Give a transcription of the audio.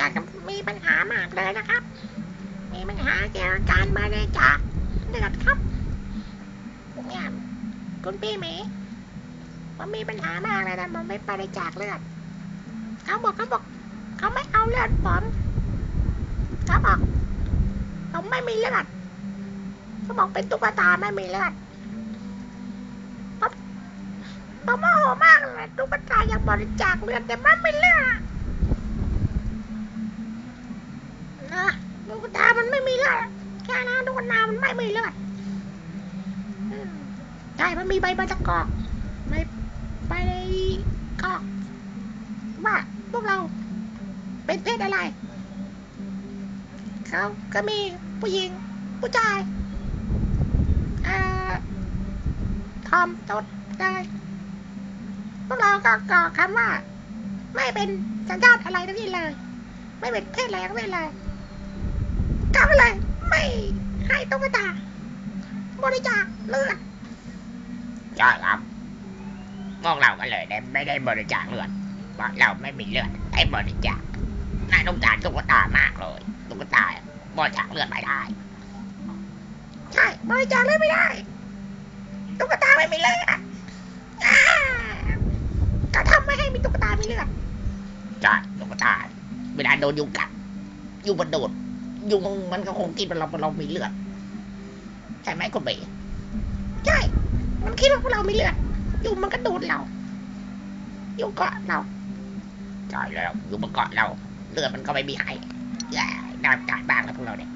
อยากจะมีปัญหามากเลยนะครับ มีปัญหาเกี่ยวกับการบริจาคเลือดครับเนี่ยคุณพี่หมีผมมีปัญหามากเลยนะผมไม่บริจาคเลือดเขาบอกเขาบอกเขาไม่เอาเลือดผมเขาบอกผมไม่มีเลือดเขาบอกเป็นตุ๊กตาไม่มีเลือดผมผมโมโหมากเลยตุ๊กตาอยากบริจาคเลือดแต่มันไม่เลือดนะตุ๊กตา ไม่มีเลือดแค่นั้นตุ๊กตามันไม่มีเลือดใช่มันมีใบมะตะกอกใบใบกอกว่าพวกเราเป็นเพศอะไรเขาก็มีผู้หญิง ผู้ชายเอ่อทอมตดได้พวกเราก็กอกคำว่า ไม่เป็นสัญชาติอะไรทั้งนี้เลย ไม่เป็นเพศอะไรทั้งนี้เลย ก็เลย ไม่ให้ตุ๊กตาบริจาคเลือดใช่ครับพวกเราก็เลยได้ไม่ได้บริจาคเลือดเพราะเราไม่มีเลือดให้บริจาคน่าสงสารตุ๊กตามากเลยตุ๊กตาบริจาคเลือดไม่ได้ ใช่บริจาคเลือดไม่ได้ตุ๊กตาไม่มีเลือดอ่าก็ทำไม่ให้มีตุ๊กตามีเลือดใช่ตุ๊กตาเวลาโดนยุงกัดยุงมันโดด ยุงมันก็คงกินเราเรามีเลือดใช่ไหมคุณเบ๋ใช่ มันคิดว่าเรามีเลือดยุงมันก็ดูดเรายุงเกาะเราใช่แล้วยุงมันเกาะเรา เลือดมันก็ไม่มีหายแย่น่าจ่ายบ้างแล้วพวกเราเนี่ย